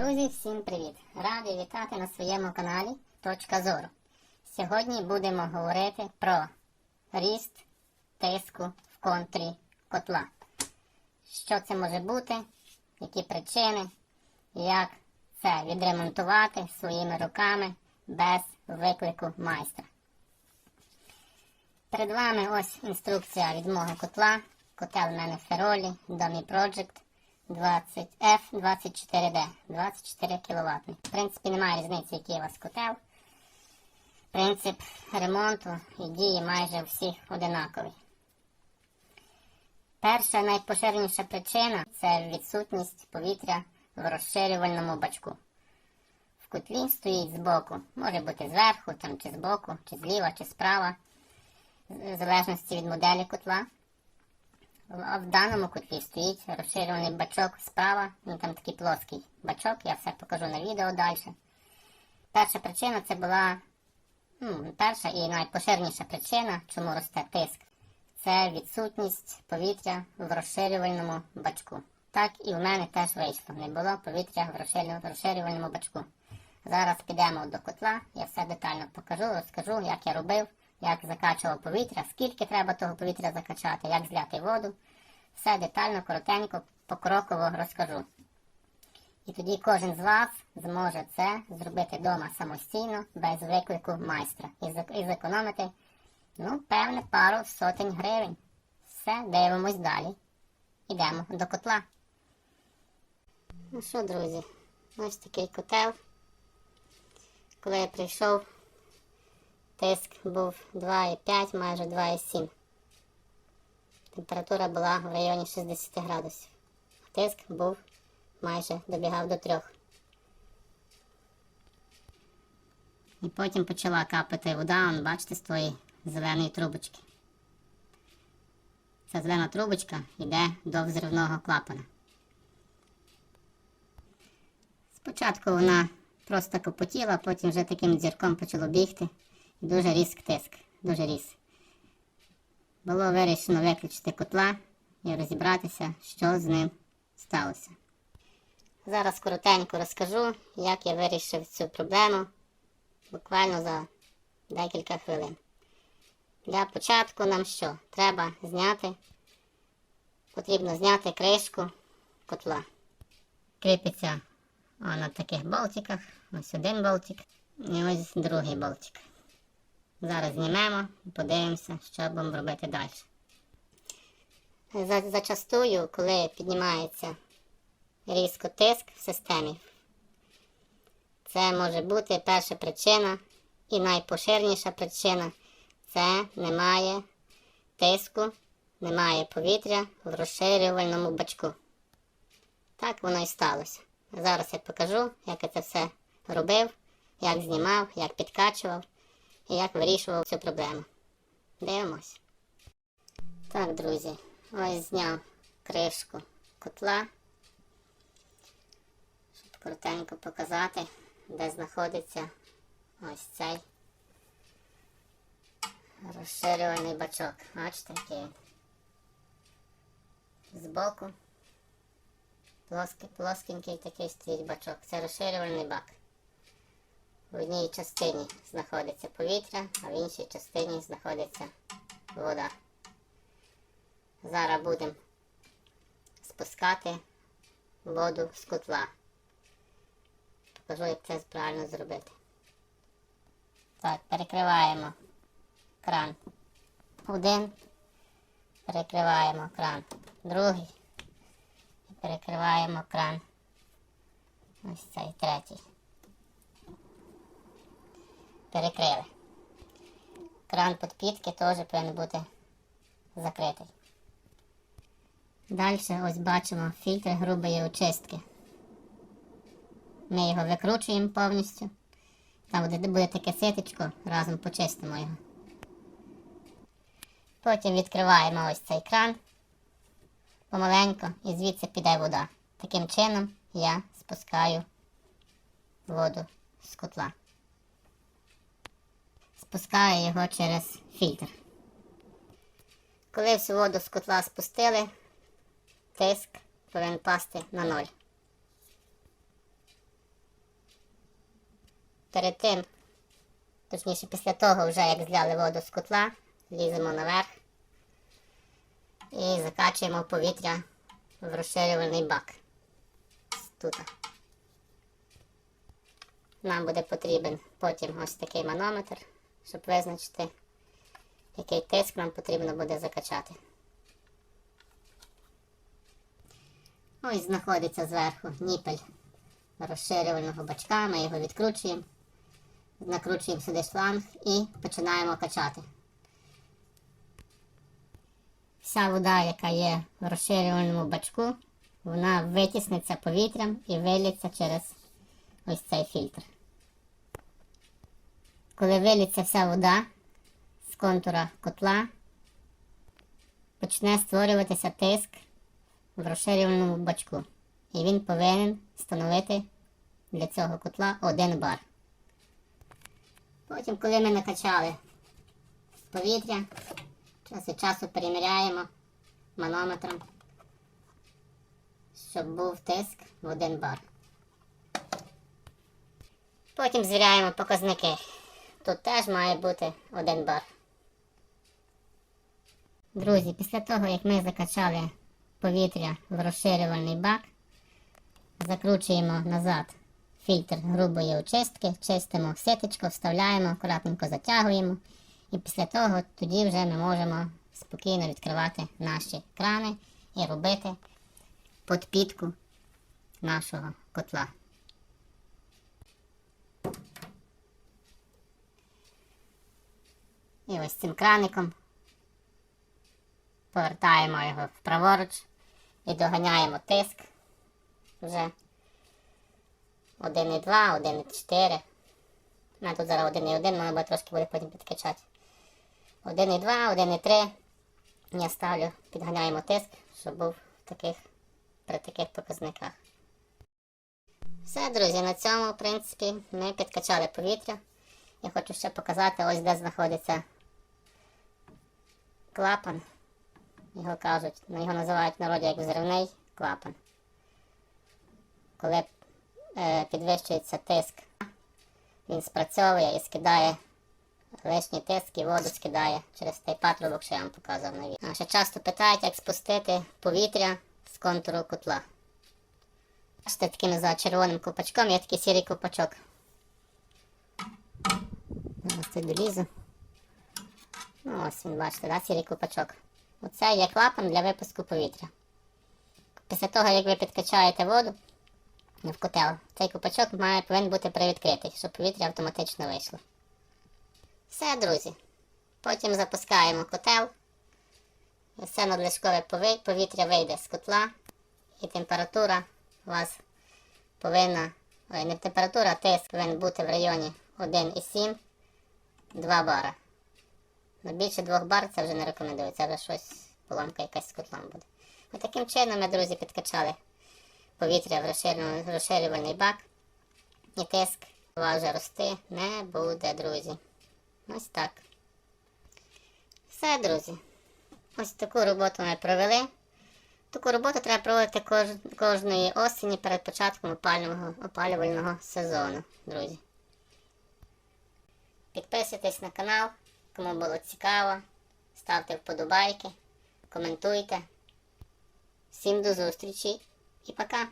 Друзі, всім привіт! Радий вітати на своєму каналі Точка Зору. Сьогодні будемо говорити про ріст тиску в контрі котла. Що це може бути, які причини, як це відремонтувати своїми руками без виклику майстра. Перед вами ось інструкція від мого котла. Котел в мене Феролі, Домі Project 20F24D, 24 кВт. В принципі, немає різниці, який у вас котел. Принцип ремонту і дії майже всіх одинаковий. Перша найпоширеніша причина це відсутність повітря в розширювальному бачку. В котлі стоїть збоку, може бути зверху, там, чи збоку, чи зліва, чи справа, в залежності від моделі котла. В даному котлі стоїть розширюваний бачок справа, він там такий плоский бачок, я все покажу на відео далі. Перша причина це була ну, перша і найпоширеніша причина, чому росте тиск. Це відсутність повітря в розширювальному бачку. Так і в мене теж вийшло. Не було повітря в розширювальному бачку. Зараз підемо до котла, я все детально покажу, розкажу, як я робив як закачував повітря, скільки треба того повітря закачати, як зляти воду. Все детально, коротенько, покроково розкажу. І тоді кожен з вас зможе це зробити вдома самостійно, без виклику майстра. І зекономити, ну, певне, пару сотень гривень. Все, дивимось далі. Йдемо до котла. Ну що, друзі, ось такий котел. Коли я прийшов Тиск був 2,5, майже 2,7. Температура була в районі 60 градусів. Тиск був майже добігав до 3. І потім почала капати вода, он, бачите, з тої зеленої трубочки. Ця зелена трубочка йде до взривного клапана. Спочатку вона просто копотіла, потім вже таким дзірком почало бігти. Дуже ріс тиск, дуже ріс. Було вирішено виключити котла і розібратися, що з ним сталося. Зараз коротенько розкажу, як я вирішив цю проблему буквально за декілька хвилин. Для початку нам що? Треба зняти, потрібно зняти кришку котла. Кріпиться на таких болтиках. Ось один болтик і ось другий болтик. Зараз знімемо і подивимося, що будемо робити далі. Зачастую, коли піднімається різко тиск в системі, це може бути перша причина і найпоширеніша причина це немає тиску, немає повітря в розширювальному бачку. Так воно і сталося. Зараз я покажу, як я це все робив, як знімав, як підкачував як вирішував цю проблему. Дивимось. Так, друзі, ось зняв кришку котла, щоб коротенько показати, де знаходиться ось цей розширюваний бачок. Бачите, який. Збоку плоский, плоскенький такий стоїть бачок. Це розширювальний бак. В одній частині знаходиться повітря, а в іншій частині знаходиться вода. Зараз будемо спускати воду з котла. Покажу, як це правильно зробити. Так, перекриваємо кран. Один. Перекриваємо кран. Другий. І перекриваємо кран. Ось цей третій перекрили. Кран підпітки теж повинен бути закритий. Далі ось бачимо фільтр грубої очистки. Ми його викручуємо повністю. Там буде, буде таке ситечко, разом почистимо його. Потім відкриваємо ось цей кран помаленько і звідси піде вода. Таким чином я спускаю воду з котла спускаю його через фільтр. Коли всю воду з котла спустили, тиск повинен пасти на ноль. перед тим, точніше після того, вже як зляли воду з котла, ліземо наверх і закачуємо повітря в розширювальний бак. Тут. Нам буде потрібен потім ось такий манометр, щоб визначити, який тиск нам потрібно буде закачати. Ось знаходиться зверху ніпель розширювального бачка, ми його відкручуємо, накручуємо сюди шланг і починаємо качати. Вся вода, яка є в розширювальному бачку, вона витісниться повітрям і виліться через ось цей фільтр. Коли виліться вся вода з контура котла, почне створюватися тиск в розширювальному бачку. І він повинен становити для цього котла 1 бар. Потім, коли ми накачали повітря, час від часу переміряємо манометром, щоб був тиск в 1 бар. Потім звіряємо показники. Тут теж має бути 1 бар. Друзі, після того, як ми закачали повітря в розширювальний бак, закручуємо назад фільтр грубої очистки, чистимо ситочко, вставляємо, акуратненько затягуємо. І після того тоді вже ми можемо спокійно відкривати наші крани і робити подпітку нашого котла. І ось цим краником повертаємо його вправоруч і доганяємо тиск вже 1,2, 1,4. У мене тут зараз 1,1, можна буде трошки буде потім підкачати. 1,2, 1,3. Я ставлю, підганяємо тиск, щоб був таких, при таких показниках. Все, друзі, на цьому, в принципі, ми підкачали повітря. Я хочу ще показати, ось де знаходиться клапан. Його кажуть, ну, його називають в народі як взривний клапан. Коли е, підвищується тиск, він спрацьовує і скидає лишній тиск і воду скидає через той патрубок, що я вам показував на відео. Ще часто питають, як спустити повітря з контуру котла. Бачите, таким за червоним копачком є такий сірий копачок. Зараз це долізу. Ну, ось він, бачите, да, сірий копачок. Оце є клапан для випуску повітря. Після того, як ви підкачаєте воду в котел, цей копачок має, повинен бути привідкритий, щоб повітря автоматично вийшло. Все, друзі. Потім запускаємо котел. Все надлишкове повітря вийде з котла. І температура у вас повинна. Ой, не температура, а тиск повинен бути в районі 1,7 2 бара. Ну, більше 2 бар це вже не рекомендую, це вже щось поломка якась з котлом буде. Ось таким чином ми, друзі, підкачали повітря в розширювальний- бак. І тиск вже рости не буде, друзі. Ось так. Все, друзі. Ось таку роботу ми провели. Таку роботу треба проводити кож- кожної осені перед початком опалювального, опалювального сезону, друзі. Підписуйтесь на канал, кому було цікаво. Ставте вподобайки, коментуйте. Всім до зустрічі і пока!